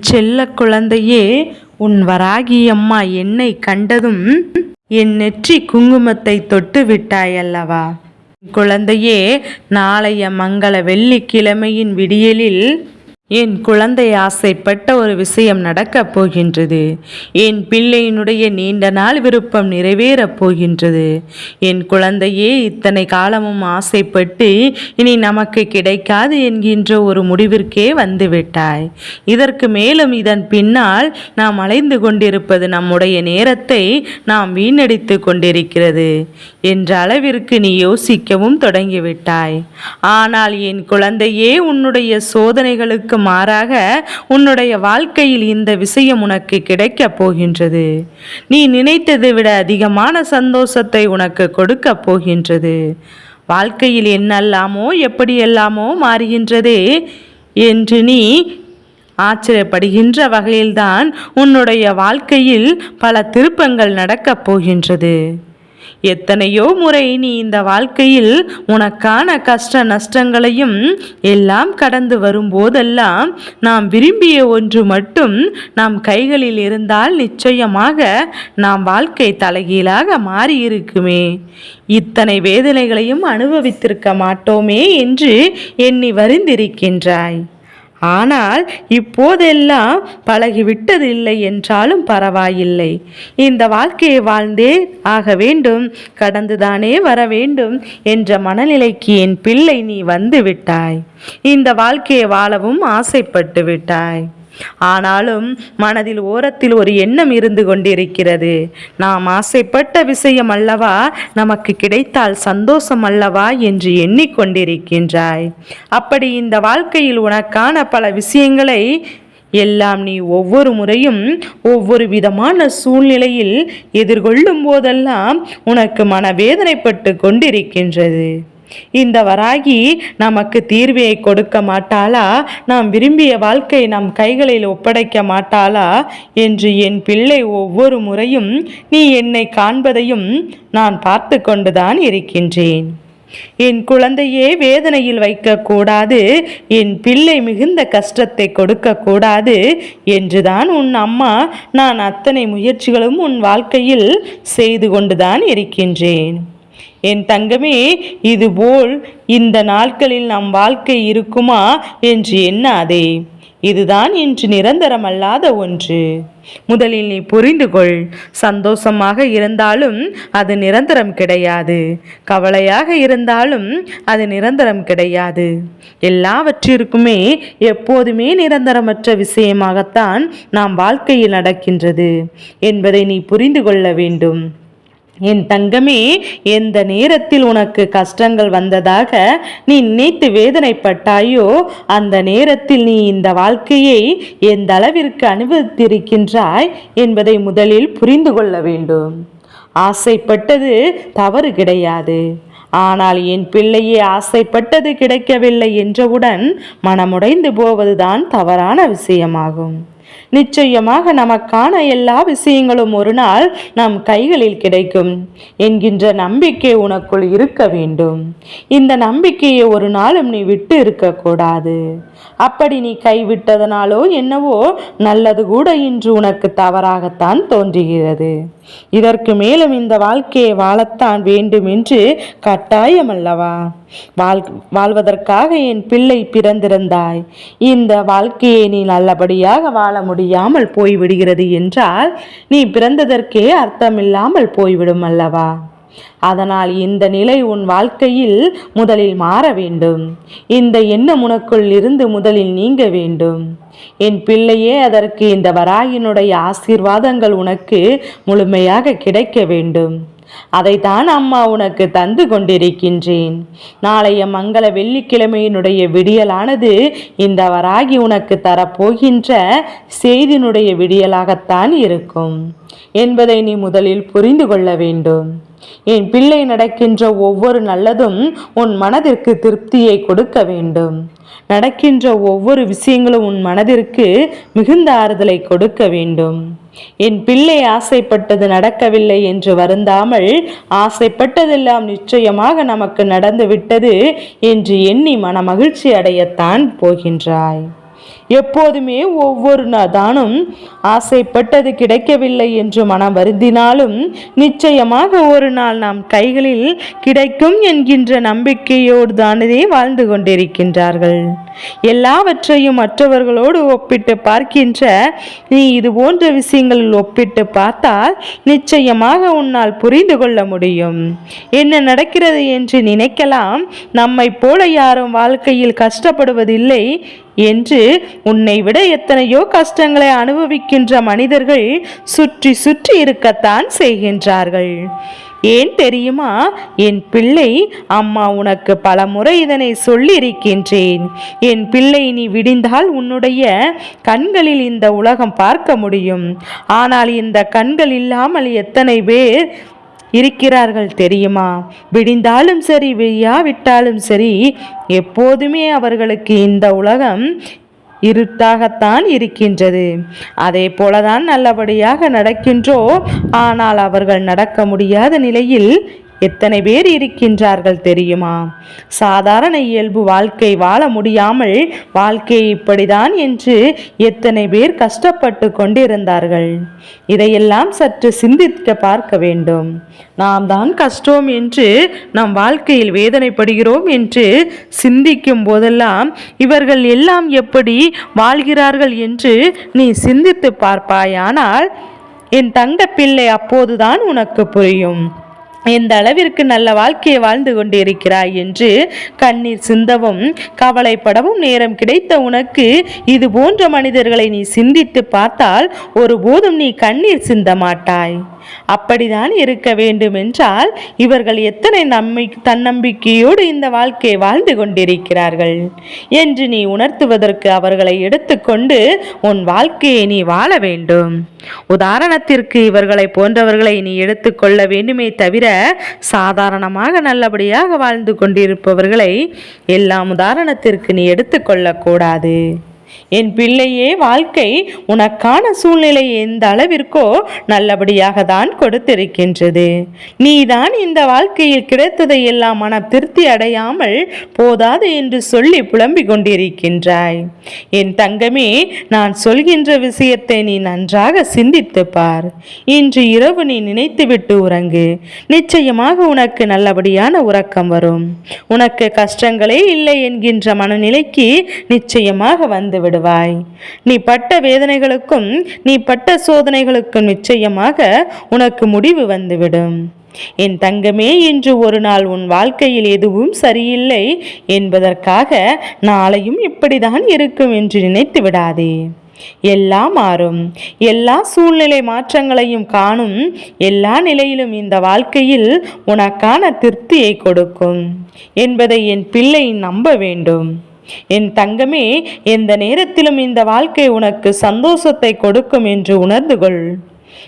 செல்ல குழந்தையே உன் வராகி அம்மா என்னை கண்டதும் என் நெற்றி குங்குமத்தை தொட்டு விட்டாயல்லவா? குழந்தையே நாளைய மங்கள வெள்ளிக்கிழமையின் விடியலில் என் குழந்தை ஆசைப்பட்ட ஒரு விஷயம் நடக்கப் போகின்றது. என் பிள்ளையினுடைய நீண்ட நாள் விருப்பம் நிறைவேறப் போகின்றது. என் குழந்தையே இத்தனை காலமும் ஆசைப்பட்டு இனி நமக்கு கிடைக்காது என்கின்ற ஒரு முடிவிற்கே வந்துவிட்டாய். இதற்கு மேலும் இதன் பின்னால் நாம் அலைந்து கொண்டிருப்பது நம்முடைய நேரத்தை நாம் வீணடித்து கொண்டிருக்கிறது என்ற அளவிற்கு நீ யோசிக்கவும் தொடங்கிவிட்டாய். ஆனால் என் குழந்தையே உன்னுடைய சோதனைகளுக்கு மாறாக உன்னுடைய வாழ்க்கையில் இந்த விஷயம் உனக்கு கிடைக்கப் போகின்றது. நீ நினைத்ததை விட அதிகமான சந்தோஷத்தை உனக்கு கொடுக்கப் போகின்றது. வாழ்க்கையில் என்னெல்லாமோ எப்படியெல்லாமோ மாறுகின்றதே என்று நீ ஆச்சரியப்படுகின்ற வகையில்தான் உன்னுடைய வாழ்க்கையில் பல திருப்பங்கள் நடக்கப் போகின்றது. எத்தனையோ முறை நீ இந்த வாழ்க்கையில் உனக்கான கஷ்ட நஷ்டங்களையும் எல்லாம் கடந்து வரும்போதெல்லாம் நாம் விரும்பிய ஒன்று மட்டும் நாம் கைகளில் இருந்தால் நிச்சயமாக நாம் வாழ்க்கை தலைகீழாக மாறியிருக்குமே. இத்தனை வேதனைகளையும் அனுபவித்திருக்க மாட்டோமே என்று எண்ணி வருந்திருக்கின்றாய். ஆனால் இப்போதெல்லாம் பழகிவிட்டது இல்லை என்றாலும் பரவாயில்லை. இந்த வாழ்க்கையை வாழ்ந்தே ஆக வேண்டும் கடந்துதானே வர வேண்டும் என்ற மனநிலைக்கு என் பிள்ளை நீ வந்து விட்டாய். இந்த வாழ்க்கையை வாழவும் ஆசைப்பட்டு விட்டாய். ஆனாலும் மனதில் ஓரத்தில் ஒரு எண்ணம் இருந்து கொண்டிருக்கிறது. நாம் ஆசைப்பட்ட விஷயம் அல்லவா? நமக்கு கிடைத்தால் சந்தோஷம் அல்லவா? என்று எண்ணிக்கொண்டிருக்கின்றாய். அப்படி இந்த வாழ்க்கையில் உனக்கான பல விஷயங்களை எல்லாம் நீ ஒவ்வொரு முறையும் ஒவ்வொரு விதமான சூழ்நிலையில் எதிர்கொள்ளும் போதெல்லாம் உனக்கு மனவேதனைப்பட்டு கொண்டிருக்கின்றது. இந்த வராகி நமக்கு தீர்வியை கொடுக்க மாட்டாளா? நாம் விரும்பிய வாழ்க்கை நம் கைகளில் ஒப்படைக்க மாட்டாளா? என்று என் பிள்ளை ஒவ்வொரு முறையும் நீ என்னை காண்பதையும் நான் பார்த்து கொண்டுதான் இருக்கின்றேன். என் குழந்தையே வேதனையில் வைக்கக்கூடாது. என் பிள்ளை மிகுந்த கஷ்டத்தை கொடுக்கக்கூடாது என்றுதான் உன் அம்மா நான் அத்தனை முயற்சிகளும் உன் வாழ்க்கையில் செய்து கொண்டுதான் இருக்கின்றேன். என் தங்கமே இதுபோல் இந்த நாட்களில் நம் வாழ்க்கை இருக்குமா என்று எண்ணாதே. இதுதான் இன்று நிரந்தரமல்லாத ஒன்று. முதலில் நீ புரிந்து கொள். சந்தோஷமாக இருந்தாலும் அது நிரந்தரம் கிடையாது. கவலையாக இருந்தாலும் அது நிரந்தரம் கிடையாது. எல்லாவற்றிற்குமே எப்போதுமே நிரந்தரமற்ற விஷயமாகத்தான் நாம் வாழ்க்கையில் நடக்கின்றது என்பதை நீ புரிந்து கொள்ள வேண்டும். என் தங்கமே எந்த நேரத்தில் உனக்கு கஷ்டங்கள் வந்ததாக நீ நினைத்து வேதனைப்பட்டாயோ அந்த நேரத்தில் நீ இந்த வாழ்க்கையை எந்த அளவிற்கு அனுபவித்திருக்கின்றாய் என்பதை முதலில் புரிந்து கொள்ள வேண்டும். ஆசைப்பட்டது தவறு கிடையாது. ஆனால் என் பிள்ளையே ஆசைப்பட்டது கிடைக்கவில்லை என்றவுடன் மனமுடைந்து போவதுதான் தவறான விஷயமாகும். நிச்சயமாக நமக்கான எல்லா விஷயங்களும் ஒரு நாள் நம் கைகளில் கிடைக்கும். என்கின்ற நம்பிக்கை உனக்குள் இருக்க வேண்டும். இந்த நம்பிக்கையை ஒரு நாளும் நீ விட்டு இருக்கக்கூடாது அப்படி நீ கைவிட்டதனாலோ என்னவோ நல்லது கூட இன்று உனக்கு தவறாகத்தான் தோன்றுகிறது. இதற்கு மேலும் இந்த வாழ்க்கையை வாழத்தான் வேண்டும் என்று கட்டாயம் அல்லவா வாழ் வாழ்வதற்காக என் பிள்ளை பிறந்திருந்தாய். இந்த வாழ்க்கையை நீ நல்லபடியாக வாழ முடியாமல் போய்விடுகிறது என்றால் நீ பிறந்ததற்கே அர்த்தமில்லாமல் போய்விடும் அல்லவா? அதனால் இந்த நிலை உன் வாழ்க்கையில் முதலில் மாற வேண்டும். இந்த எண்ணம் உனக்குள் இருந்து முதலில் நீங்க வேண்டும். என் பிள்ளையே அதற்கு இந்த வராகினுடைய ஆசீர்வாதங்கள் உனக்கு முழுமையாக கிடைக்க வேண்டும். அதைத்தான் அம்மா உனக்கு தந்து கொண்டிருக்கின்றேன். நாளைய மங்கள வெள்ளிக்கிழமையினுடைய விடியலானது இந்த வராகி உனக்கு தரப்போகின்ற செய்தியினுடைய விடியலாகத்தான் இருக்கும். என்பதை நீ முதலில் புரிந்து கொள்ள வேண்டும். என் பிள்ளை நடக்கின்ற ஒவ்வொரு நல்லதும் உன் மனதிற்கு திருப்தியை கொடுக்க வேண்டும். நடக்கின்ற ஒவ்வொரு விஷயங்களும் உன் மனதிற்கு மிகுந்த ஆறுதலை கொடுக்க வேண்டும். என் பிள்ளை ஆசைப்பட்டது நடக்கவில்லை என்று வருந்தாமல் ஆசைப்பட்டதெல்லாம் நிச்சயமாக நமக்கு நடந்து விட்டது என்று எண்ணி மன மகிழ்ச்சி அடையத்தான் போகின்றாய். எப்போதுமே ஒவ்வொரு தானும் ஆசைப்பட்டது கிடைக்கவில்லை என்று மனம் வருந்தினாலும் நிச்சயமாக ஒரு நாள் நாம் கைகளில் கிடைக்கும் என்கின்ற நம்பிக்கையோடு தானே வாழ்ந்து கொண்டிருக்கின்றார்கள். எல்லாவற்றையும் மற்றவர்களோடு ஒப்பிட்டு பார்க்கின்ற நீ இது போன்ற விஷயங்களில் ஒப்பிட்டு பார்த்தால் நிச்சயமாக உன்னால் புரிந்து கொள்ள முடியும். என்ன நடக்கிறது என்று நினைக்கலாம். நம்மை போல யாரும் வாழ்க்கையில் கஷ்டப்படுவதில்லை. என்று உன்னை விட எத்தனையோ கஷ்டங்களை அனுபவிக்கின்ற மனிதர்கள் சுற்றி சுற்றி இருக்கத்தான் செய்கின்றார்கள். ஏன் தெரியுமா? என் பிள்ளை அம்மா உனக்கு பல முறை இதனை சொல்லியிருக்கின்றேன். என் பிள்ளை நீ விடிந்தால் உன்னுடைய கண்களில் இந்த உலகம் பார்க்க முடியும். ஆனால் இந்த கண்கள் இல்லாமல் எத்தனை பேர் இருக்கிறார்கள் தெரியுமா? விடிந்தாலும் சரி விடியாவிட்டாலும் சரி எப்போதுமே அவர்களுக்கு இந்த உலகம் இருட்டாகத்தான் இருக்கின்றது. அதே போலதான் நல்லபடியாக நடக்கின்றோ ஆனால் அவர்கள் நடக்க முடியாத நிலையில் எத்தனை பேர் இருக்கின்றார்கள் தெரியுமா? சாதாரண இயல்பு வாழ்க்கை வாழ முடியாமல் வாழ்க்கை இப்படிதான் என்று எத்தனை பேர் கஷ்டப்பட்டு கொண்டிருந்தார்கள்? இதையெல்லாம் சற்று சிந்திக்க பார்க்க வேண்டும். நாம் தான் கஷ்டம் என்று நம் வாழ்க்கையில் வேதனைப்படுகிறோம் என்று சிந்திக்கும் போதெல்லாம் இவர்கள் எல்லாம் எப்படி வாழ்கிறார்கள் என்று நீ சிந்தித்து பார்ப்பாயானால் என் தங்க பிள்ளை அப்போதுதான் உனக்கு புரியும். எந்த அளவிற்கு நல்ல வாழ்க்கையை வாழ்ந்து கொண்டிருக்கிறாய் என்று கண்ணீர் சிந்தவும் கவலைப்படவும் நேரம் கிடைத்த உனக்கு இது போன்ற மனிதர்களை நீ சிந்தித்து பார்த்தால் ஒருபோதும் நீ கண்ணீர் சிந்த மாட்டாய். அப்படிதான் இருக்க வேண்டும் என்றால் இவர்கள் எத்தனை நம்பி தன்னம்பிக்கையோடு இந்த வாழ்க்கையை வாழ்ந்து கொண்டிருக்கிறார்கள்? என்று நீ உணர்த்துவதற்கு அவர்களை எடுத்துக்கொண்டு உன் வாழ்க்கையை நீ வாழ வேண்டும். உதாரணத்திற்கு இவர்களை போன்றவர்களை நீ எடுத்துக்கொள்ள வேண்டுமே தவிர சாதாரணமாக நல்லபடியாக வாழ்ந்து கொண்டிருப்பவர்களை எல்லாம் உதாரணத்திற்கு நீ எடுத்துக்கொள்ளக்கூடாது என் பிள்ளையே வாழ்க்கை உனக்கான சூழ்நிலை எந்த அளவிற்கோ நல்லபடியாக தான் கொடுத்திருக்கின்றது. நீதான் இந்த வாழ்க்கையில் கிடைத்ததை எல்லாம் மன திருப்தி அடையாமல் போதாது என்று சொல்லி புலம்பிக் கொண்டிருக்கின்றாய். என் தங்கமே நான் சொல்கின்ற விஷயத்தை நீ நன்றாக சிந்தித்து பார். இன்று இரவு நீ நினைத்துவிட்டு உறங்கு. நிச்சயமாக உனக்கு நல்லபடியான உறக்கம் வரும். உனக்கு கஷ்டங்களே இல்லை என்கின்ற மனநிலைக்கு நிச்சயமாக வந்து விடுவாய். நீ பட்ட வேதனைகளுக்கும் நீ பட்ட சோதனைகளுக்கும் நிச்சயமாக உனக்கு முடிவு வந்துவிடும். என் தங்கமே இன்று ஒரு நாள் உன் வாழ்க்கையில் எதுவும் சரியில்லை என்பதற்காக நாளையும் இப்படிதான் இருக்கும் என்று நினைத்து விடாதே. எல்லாம் மாறும். எல்லா சூழ்நிலை மாற்றங்களையும் காணும் எல்லா நிலையிலும் இந்த வாழ்க்கையில் உனக்கான திருப்தியை கொடுக்கும் என்பதை என் பிள்ளை நம்ப வேண்டும். என் தங்கமே எந்த நேரத்திலும் இந்த வாழ்க்கை உனக்கு சந்தோஷத்தை கொடுக்கும் என்று உணர்ந்து கொள்.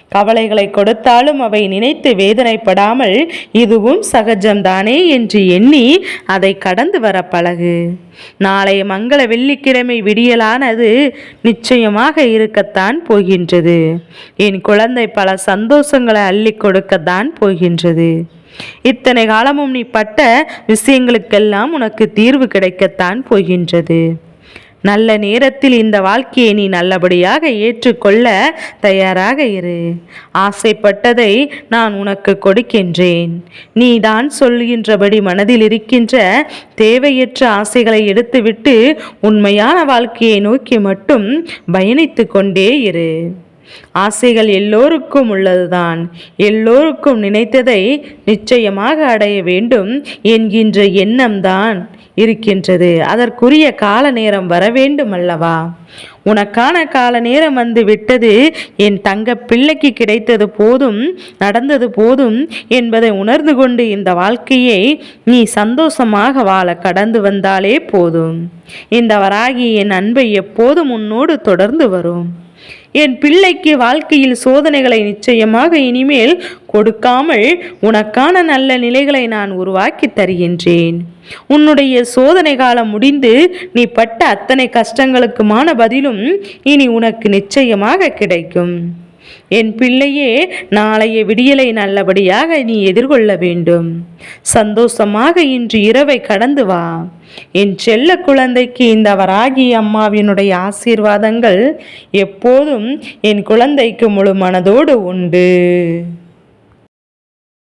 கவலைகளை கொடுத்தாலும் அவை நினைத்து வேதனைப்படாமல் இதுவும் சகஜம்தானே என்று எண்ணி அதை கடந்து வர பழகு. நாளைய மங்கள வெள்ளிக்கிழமை விடியலானது நிச்சயமாக இருக்கத்தான் போகின்றது. என் குழந்தை பல சந்தோஷங்களை அள்ளி கொடுக்கத்தான் போகின்றது. இத்தனை காலமும் நீ பட்ட விஷயங்களுக்கெல்லாம் உனக்கு தீர்வு கிடைக்கத்தான் போகின்றது. நல்ல நேரத்தில் இந்த வாழ்க்கையை நீ நல்லபடியாக ஏற்றுக்கொள்ள தயாராக இரு. ஆசைப்பட்டதை நான் உனக்கு கொடுக்கின்றேன். நீ தான் சொல்கின்றபடி மனதில் இருக்கின்ற தேவையற்ற ஆசைகளை எடுத்துவிட்டு உண்மையான வாழ்க்கையை நோக்கி மட்டும் பயணித்து கொண்டே இரு. ஆசைகள் எல்லோருக்கும் உள்ளதுதான். எல்லோருக்கும் நினைத்ததை நிச்சயமாக அடைய வேண்டும் என்கின்ற எண்ணம்தான் இருக்கின்றது. அதற்குரிய கால நேரம் வர வேண்டும் அல்லவா? உனக்கான கால நேரம் வந்து விட்டது என் தங்க பிள்ளைக்கு கிடைத்தது போதும் நடந்தது போதும் என்பதை உணர்ந்து கொண்டு இந்த வாழ்க்கையை நீ சந்தோஷமாக வாழ கடந்து வந்தாலே போதும். இந்த வராகி என் அன்பை எப்போதும் உன்னோடு தொடர்ந்து வரும். என் பிள்ளைக்கு வாழ்க்கையில் சோதனைகளை நிச்சயமாக இனிமேல் கொடுக்காமல் உனக்கான நல்ல நிலைகளை நான் உருவாக்கி தருகின்றேன். உன்னுடைய சோதனை காலம் முடிந்து நீ பட்ட அத்தனை கஷ்டங்களுக்குமான பதிலும் இனி உனக்கு நிச்சயமாக கிடைக்கும். என் பிள்ளையே நாளைய விடியலை நல்லபடியாக நீ எதிர்கொள்ள வேண்டும். சந்தோஷமாக இன்று இரவை கடந்து வா. என் செல்ல குழந்தைக்கு இந்த வராகி அம்மாவினுடைய ஆசீர்வாதங்கள் எப்போதும் என் குழந்தைக்கு முழு மனதோடு உண்டு.